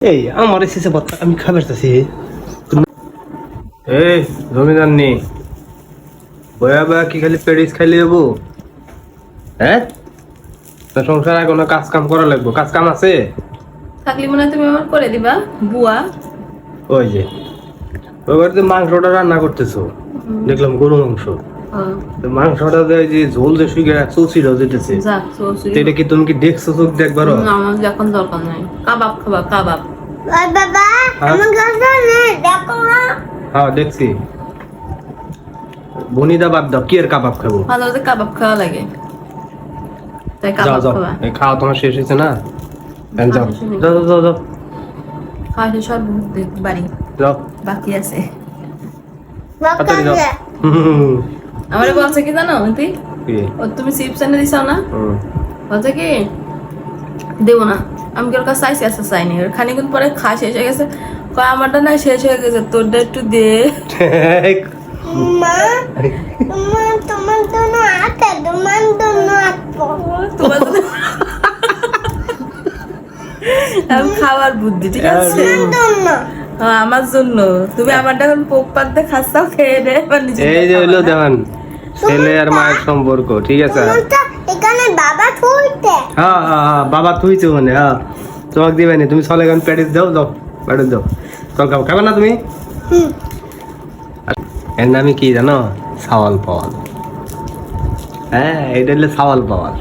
এই আমার এসেছে বাচ্চা আমি খাবার চাচ্ছি এই জমিদার নি বয়া বয়া কি খালি পেডিস খাইলে যাব হ্যাঁ? সংসারে কোনো কাজ কাম করা লাগবো? কাজ কাম আছে? থাকলে মনে তুমি আমার করে দিবা বুয়া। ওই যে ওইবার তো মাংসটা রান্না করতেছো দেখলাম গরু মাংস। হ্যাঁ, মাংসটা যে যে ঝোল যে শুয়ে চৌচিটাও যেতেছে এটা কি তুমি কি দেখছ চোখ দেখবারও? না আমার এখন দরকার নাই। কাবাব খাবা কাবাব। বাবা হ্যাঁ? আমার দেখো হ্যাঁ দেখছি। বনিদা বাদ দাও কি আর কাবাব খাব? মাঝে মাঝে কাবাব খাওয়া লাগে। তাই কাবাব যাও। এই খাওয়া তোমার শেষ হয়েছে না? যাও যাও যাও, যাও যাও। খাওয়া শেষ সব বাড়ি। যাও। বাকি আছে। আমারে বলছে কি জানো ও তুমি চিপস এনে না? হুম। বলছে কি? দেবো না। আমি কি ওর কাছে চাইছি আচ্ছা চাইনি ওর খানিক্ষণ পরে খা শেষ হয়ে গেছে। কয় আমারটা না শেষ হয়ে গেছে তোরটা একটু দে। মা তোমার তোমার জন্য আছে তোমার জন্য তোমার খাওয়ার বুদ্ধি ঠিক আছে? আমার জন্য। তুমি আমারটা এখন পোক পাতে খাচ্ছাও খেয়ে দে নিজে এই যে হইল দেওয়ান। ছেলে আর মায়ের সম্পর্ক ঠিক আছে? এখানে বাবা থুইতে হ্যাঁ হ্যাঁ হ্যাঁ বাবা মানে হ্যাঁ। তোমাকে দিবে না তুমি চলে গেন প্যাটিস দাও দাও প্যাটিস দাও। তো খাও খাবে না তুমি? এর নামে কি জানো? সাওয়াল পাওয়াল। হ্যাঁ এটা হলো সাওয়াল পাওয়াল।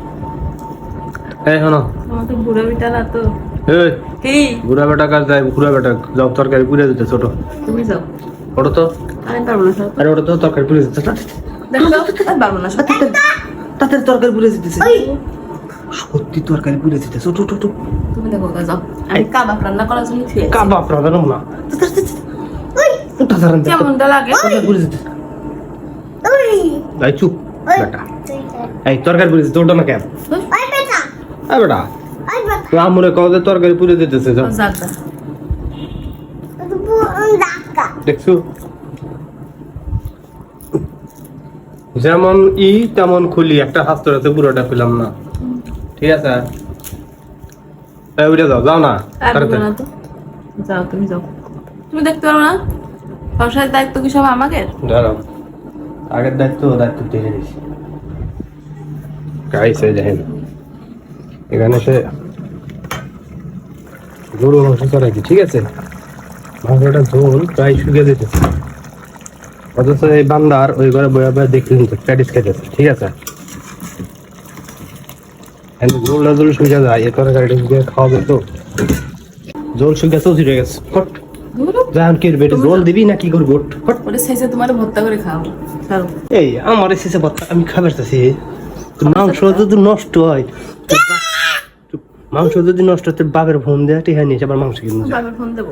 এই শোনো। বিটা না তো। এই বুড়া বেটা কাজ যায়? বুড়া বেটা যাও তরকারি পুড়ে দিতে ছোট। তুমি যাও। ওটা তো? আরে ওটা তো তরকারি পুড়ে দিতে না তাতে তরকারি পুড়ে দিতেছে। সত্যি তরকারি পুড়ে তুমি দেখো যাও। আমি কাবাব রান্না করার জন্য কাবাব রাঁধা না। কেমনটা লাগে। পুড়ে দিতেছে। এই চুপ বেটা। এই তরকারি পুড়ে দিতে না কেন? এই বেটা। ওই কও যে তরকারি পুড়ে দিতেছে যাও। যাক যা। ডাকা দেখছ? যেমন ই তেমন খুলি একটা হাস্ত আছে পুরোটা পেলাম না। ঠিক আছে? যাও যাও না যাও তুমি যাও। তুমি দেখতে পারো না? সংসারের দায়িত্ব কি সব আমাকে দাঁড়াও। আগের দায়িত্ব দায়িত্ব দিয়ে দিছি গাইছে দেখেন এখানে সে গরু মাংস চড়াইছি ঠিক আছে? মাংসটা ঝোল প্রায় শুকিয়ে দিতেছে অথচ এই বান্দার ওই ঘরে বয়ে বয়ে দেখতে কিন্তু প্যাটিস খেতেছে ঠিক আছে? শুকিয়ে যায় এ শুকিয়ে খাওয়া যেত জল শুকিয়ে চৌচি রয়ে গেছে কি বেটে জল দিবি না কি করবি ওটা শেষে তোমার ভর্তা করে খাও এই আমার বাচ্চা আমি খাবার চাচ্ছি মাংস যদি নষ্ট হয় মাংস যদি নষ্ট হয় তোর বাপের ফোন দেয় ঠিক হয়নি আবার মাংস কিনে যা। বাবার ফোন দেবো।